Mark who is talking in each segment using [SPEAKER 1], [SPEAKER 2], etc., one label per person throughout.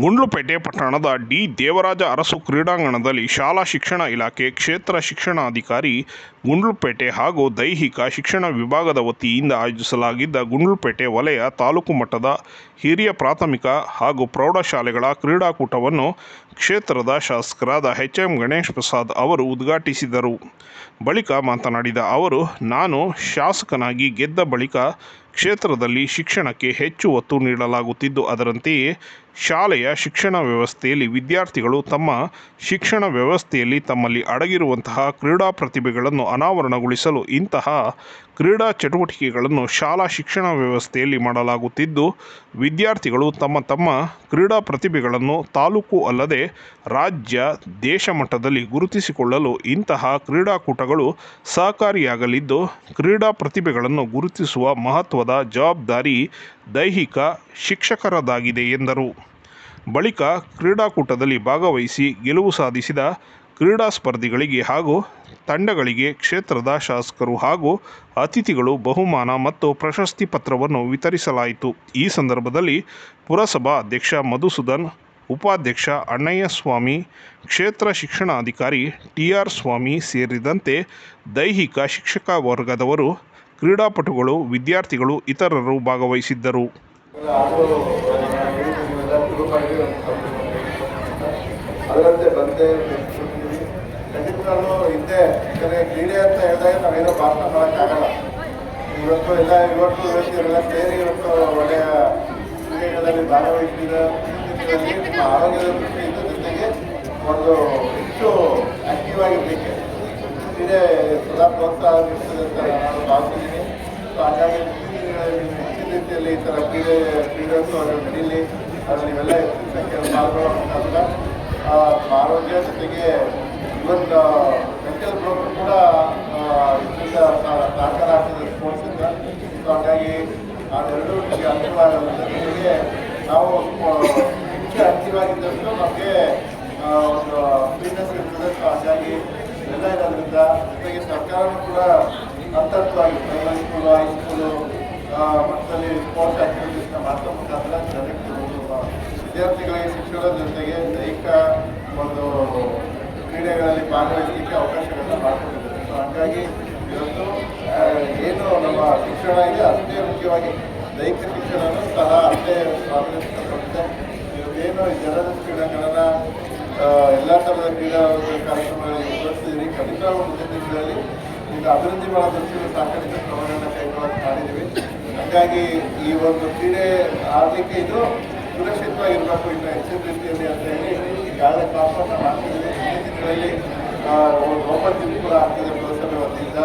[SPEAKER 1] ಗುಂಡ್ಲುಪೇಟೆ ಪಟ್ಟಣದ ಡಿ. ದೇವರಾಜ ಅರಸು ಕ್ರೀಡಾಂಗಣದಲ್ಲಿ ಶಾಲಾ ಶಿಕ್ಷಣ ಇಲಾಖೆ ಕ್ಷೇತ್ರ ಶಿಕ್ಷಣಾಧಿಕಾರಿ ಗುಂಡ್ಲುಪೇಟೆ ಹಾಗೂ ದೈಹಿಕ ಶಿಕ್ಷಣ ವಿಭಾಗದ ವತಿಯಿಂದ ಆಯೋಜಿಸಲಾಗಿದ್ದ ಗುಂಡ್ಲುಪೇಟೆ ವಲಯ ತಾಲೂಕು ಮಟ್ಟದ ಹಿರಿಯ ಪ್ರಾಥಮಿಕ ಹಾಗೂ ಪ್ರೌಢಶಾಲೆಗಳ ಕ್ರೀಡಾಕೂಟವನ್ನು ಕ್ಷೇತ್ರದ ಶಾಸಕರಾದ ಎಚ್ ಎಂ ಗಣೇಶ್ ಪ್ರಸಾದ್ ಅವರು ಉದ್ಘಾಟಿಸಿದರು. ಬಳಿಕ ಮಾತನಾಡಿದ ಅವರು, ನಾನು ಶಾಸಕನಾಗಿ ಗೆದ್ದ ಬಳಿಕ ಕ್ಷೇತ್ರದಲ್ಲಿ ಶಿಕ್ಷಣಕ್ಕೆ ಹೆಚ್ಚು ಒತ್ತು ನೀಡಲಾಗುತ್ತಿದ್ದು, ಅದರಂತೆಯೇ ಶಾಲೆಯ ಶಿಕ್ಷಣ ವ್ಯವಸ್ಥೆಯಲ್ಲಿ ವಿದ್ಯಾರ್ಥಿಗಳು ತಮ್ಮ ಶಿಕ್ಷಣ ವ್ಯವಸ್ಥೆಯಲ್ಲಿ ತಮ್ಮಲ್ಲಿ ಅಡಗಿರುವಂತಹ ಕ್ರೀಡಾ ಪ್ರತಿಭೆಗಳನ್ನು ಅನಾವರಣಗೊಳಿಸಲು ಇಂತಹ ಕ್ರೀಡಾ ಚಟುವಟಿಕೆಗಳನ್ನು ಶಾಲಾ ಶಿಕ್ಷಣ ವ್ಯವಸ್ಥೆಯಲ್ಲಿ ಮಾಡಲಾಗುತ್ತಿದ್ದು, ವಿದ್ಯಾರ್ಥಿಗಳು ತಮ್ಮ ತಮ್ಮ ಕ್ರೀಡಾ ಪ್ರತಿಭೆಗಳನ್ನು ತಾಲೂಕು ಅಲ್ಲದೆ ರಾಜ್ಯ, ದೇಶ ಮಟ್ಟದಲ್ಲಿ ಗುರುತಿಸಿಕೊಳ್ಳಲು ಇಂತಹ ಕ್ರೀಡಾಕೂಟಗಳು ಸಹಕಾರಿಯಾಗಲಿದ್ದು, ಕ್ರೀಡಾ ಪ್ರತಿಭೆಗಳನ್ನು ಗುರುತಿಸುವ ಮಹತ್ವದ ಜವಾಬ್ದಾರಿ ದೈಹಿಕ ಶಿಕ್ಷಕರದಾಗಿದೆ ಎಂದರು. ಬಳಿಕ ಕ್ರೀಡಾಕೂಟದಲ್ಲಿ ಭಾಗವಹಿಸಿ ಗೆಲುವು ಸಾಧಿಸಿದ ಕ್ರೀಡಾ ಸ್ಪರ್ಧಿಗಳಿಗೆ ಹಾಗೂ ತಂಡಗಳಿಗೆ ಕ್ಷೇತ್ರದ ಶಾಸಕರು ಹಾಗೂ ಅತಿಥಿಗಳು ಬಹುಮಾನ ಮತ್ತು ಪ್ರಶಸ್ತಿ ಪತ್ರವನ್ನು ವಿತರಿಸಲಾಯಿತು. ಈ ಸಂದರ್ಭದಲ್ಲಿ ಪುರಸಭಾ ಅಧ್ಯಕ್ಷ ಮಧುಸೂದನ್, ಉಪಾಧ್ಯಕ್ಷ ಅಣ್ಣಯ್ಯ ಸ್ವಾಮಿ ಕ್ಷೇತ್ರ ಶಿಕ್ಷಣಾಧಿಕಾರಿ ಟಿ ಆರ್ ಸ್ವಾಮಿ ಸೇರಿದಂತೆ ದೈಹಿಕ ಶಿಕ್ಷಕ ವರ್ಗದವರು ಕ್ರೀಡಾಪಟುಗಳು, ವಿದ್ಯಾರ್ಥಿಗಳು ಇತರರು ಭಾಗವಹಿಸಿದ್ದರು.
[SPEAKER 2] ಅದರಂತೆ ಬಂದೆ ಖಂಡಿತ ಇದ್ದೆ ಯಾಕಂದರೆ ಕ್ರೀಡೆ ಅಂತ ಹೇಳಿದಾಗ ನಾವೇನೋ ಭಾಷಣ ಮಾಡೋಕ್ಕಾಗಲ್ಲ. ಇವತ್ತು ಎಲ್ಲ ಇವತ್ತು ಇವತ್ತಿರಲ್ಲ ಸೇರಿ ಇವತ್ತು ಒಳ್ಳೆಯ ಕ್ರೀಡೆಗಳಲ್ಲಿ ಭಾಗವಹಿಸಿದ ಆರೋಗ್ಯದ ದೃಷ್ಟಿಯಿಂದ ಜೊತೆಗೆ ಒಂದು ಹೆಚ್ಚು ಆಕ್ಟಿವ್ ಆಗಿರಲಿಕ್ಕೆ ಕ್ರೀಡೆ ಸದಾ ಪ್ರೋತ್ಸಾಹ ನೀಡ್ತದೆ ಅಂತ ನಾನು ಭಾವಿಸಿದ್ದೀನಿ ಸೊ ಹಾಗಾಗಿ ಹೆಚ್ಚಿನ ರೀತಿಯಲ್ಲಿ ಈ ಥರ ಕ್ರೀಡೆ ಕ್ರೀಡೋತ್ಸವಗಳು ನಡೀಲಿ ಅದರಲ್ಲಿ ನೀವೆಲ್ಲ ಹೆಚ್ಚಿನ ಸಂಖ್ಯೆಯಲ್ಲಿ ಪಾಲ್ಗೊಳ್ಳೋ ಮುಖಾಂತರ ಆ, ಆರೋಗ್ಯ ಜೊತೆಗೆ ಇವನ್ ಮೆಂಟಲ್ ಪ್ರಾಬ್ಲಮ್ ಕೂಡ ಇದರಿಂದ ಸಹ- ಸಹಕಾರ ಆಗ್ತದೆ ಸ್ಪೋರ್ಟ್ಸಿಂದ ಸೊ ಹಾಗಾಗಿ ಅದೆರಡೂ ನಮಗೆ ಅನುಕೂಲ ನಾವು ಹೆಚ್ಚು ಆಕ್ಟಿವ್ ನಮಗೆ ಒಂದು ಫಿಟ್ನೆಸ್ ಇರ್ತದೆ. ಸೊ ಹಾಗಾಗಿ ಸರ್ಕಾರನೂ ಕೂಡ ಹಂತವಾಗಿ ಅನುಕೂಲ ಅನುಕೂಲ ಮಟ್ಟದಲ್ಲಿ ಸ್ಪೋರ್ಟ್ಸ್ ಆಕ್ಟಿವಿಟೀಸ್ನ ಮಾತ್ರ ಮುಖಾಂತರ ಜನಕ್ಕೆ ವಿದ್ಯಾರ್ಥಿಗಳಿಗೆ ಶಿಕ್ಷಣದ ಜೊತೆಗೆ ದೈಹಿಕ ಒಂದು ಕ್ರೀಡೆಗಳಲ್ಲಿ ಭಾಗವಹಿಸಲಿಕ್ಕೆ ಅವಕಾಶಗಳನ್ನ ಮಾಡಿಕೊಂಡಿದ್ದಾರೆ. ಸೊ ಹಾಗಾಗಿ ಇವತ್ತು ಏನು ನಮ್ಮ ಶಿಕ್ಷಣ ಇದೆ ಅಷ್ಟೇ ಮುಖ್ಯವಾಗಿ ದೈಹಿಕ ಶಿಕ್ಷಣನೂ ಸಹ ಅಷ್ಟೇ ಸ್ವಾಧೀನಪಡಿಸಿದೆ ಇವತ್ತೇನು ಜನರ ಕ್ರೀಡಾಂಗಣನ ಆ, ಎಲ್ಲ ಥರದ ಕ್ರೀಡಾ ಕಾರ್ಯಕ್ರಮಗಳಲ್ಲಿ ನಿರ್ವಹಿಸಿದ್ದೀರಿ ಖಂಡಿತ ಮುಂದಿನ ದಿನಗಳಲ್ಲಿ ಈಗ ಅಭಿವೃದ್ಧಿ ಮಾಡೋ ಸಾಕಷ್ಟು ಕ್ರಮಗಳನ್ನು ಕೈಗೊಳ್ಳಲು ಮಾಡಿದ್ದೀವಿ. ಹಾಗಾಗಿ ಈ ಒಂದು ಕ್ರೀಡೆ ಆಡಲಿಕ್ಕೆ ಇದು ಸುರಕ್ಷಿತವಾಗಿರಬೇಕು, ಇನ್ನು ಹೆಚ್ಚಿನ ರೀತಿಯಲ್ಲಿ ಅಂತ ಹೇಳಿ ಈಗಾಗಲೇ ಕ್ಲಾಸನ್ನು ಮಾಡ್ತಿದ್ದೀವಿ. ಈ ದಿನಗಳಲ್ಲಿ ಓಪನ್ ಜಿಮ್ ಕೂಡ ಆಗ್ತಿದೆ ಪುರಸಭೆ ವತಿಯಿಂದ.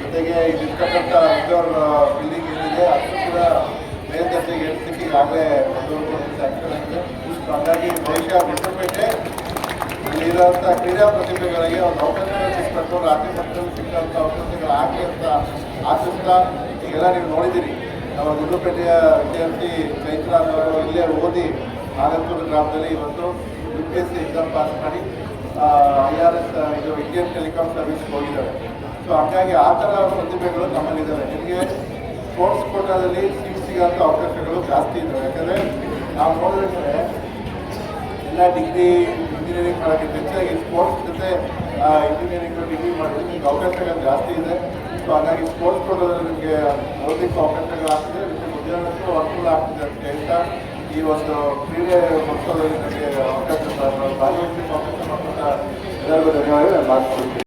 [SPEAKER 2] ಜೊತೆಗೆ ಇಲ್ಲಿರ್ತಕ್ಕಂಥ ಇಂಡೋರ್ ಬಿಲ್ಡಿಂಗ್ ಏನಿದೆ, ಅದು ಕೂಡ ಮೇಲ್ದರ್ಜೆಗೆ ಏರಿಸಲಿಕ್ಕೆ ಈಗಾಗಲೇ ಒಂದು ಆಗಿದೆ ಹಾಗಾಗಿ ಬಹುಶಃ ಗುಂಡ್ಲುಪೇಟೆ ಇಲ್ಲಿರುವಂಥ ಕ್ರೀಡಾ ಪ್ರತಿಭೆಗಳಿಗೆ ಒಂದು ಅವಕಾಶಗಳು ಸಿಕ್ಕಂಥ ರಾಜ್ಯ ಮಟ್ಟದಲ್ಲಿ ಸಿಕ್ಕಂಥ ಅವಕಾಶಗಳಾಗಲಿ ಅಂತ ಆಶಿಸ್ತಾ ಈಗೆಲ್ಲ ನೀವು ನೋಡಿದ್ದೀರಿ. ನಮ್ಮ ಗುಂಡ್ಲುಪೇಟೆಯ ವಿದ್ಯಾರ್ಥಿ ಚೈತ್ರ ಅವರು ಇಲ್ಲೇ ಓದಿ ಆನಂದಪುರ ಗ್ರಾಮದಲ್ಲಿ ಇವತ್ತು U P S C exam pass ಮಾಡಿ ಐ ಆರ್ ಎಸ್ ಇದು ಇಂಡಿಯನ್ ಟೆಲಿಕಾಂ ಸರ್ವಿಸ್ ಹೋಗಿದ್ದಾರೆ. ಸೊ ಹಾಗಾಗಿ ಆ ಥರ ಪ್ರತಿಭೆಗಳು ನಮ್ಮಲ್ಲಿದ್ದಾವೆ. ನಿಮಗೆ ಸ್ಪೋರ್ಟ್ಸ್ ಕೋಟಾದಲ್ಲಿ ಸೀಟ್ ಸಿಗೋಂಥ ಅವಕಾಶಗಳು ಜಾಸ್ತಿ ಇದ್ದಾವೆ. ಯಾಕಂದರೆ ನಾವು ನೋಡಿದ್ರೆ ಎಲ್ಲ ಡಿಗ್ರಿ ಇಂಜಿನಿಯರಿಂಗ್ ಮಾಡೋಕ್ಕಿಂತ ಹೆಚ್ಚಾಗಿ ಸ್ಪೋರ್ಟ್ಸ್ ಜೊತೆ ಇಂಜಿನಿಯರಿಂಗ್ ಡಿಗ್ರಿ ಮಾಡಿದ್ರೆ. ನಿಮ್ಗೆ ಅವಕಾಶಗಳು ಜಾಸ್ತಿ ಇದೆ. ಸೊ ಹಾಗಾಗಿ ಸ್ಪೋರ್ಟ್ಸ್ ಕೊಡೋದ್ರೆ ನಿಮಗೆ ಓದಲಿಕ್ಕೆ ಅವಕಾಶಗಳಾಗ್ತದೆ ಮತ್ತು ಉದ್ಯೋಗಕ್ಕೂ ಅನುಕೂಲ ಆಗ್ತದೆ ಅಂತ ಹೇಳ್ತಾ, ಈ ಒಂದು ಕ್ರೀಡೆ ಮಕ್ಕಳಲ್ಲಿ ನನಗೆ ಅವಕಾಶ ಭಾಗವಹಿಸಲಿಕ್ಕೆ ಅವಕಾಶ ಮಾಡ್ತಾ ಎಲ್ಲರಿಗೂ ಧನ್ಯವಾದ ಮಾಡ್ಕೊಳ್ತೀನಿ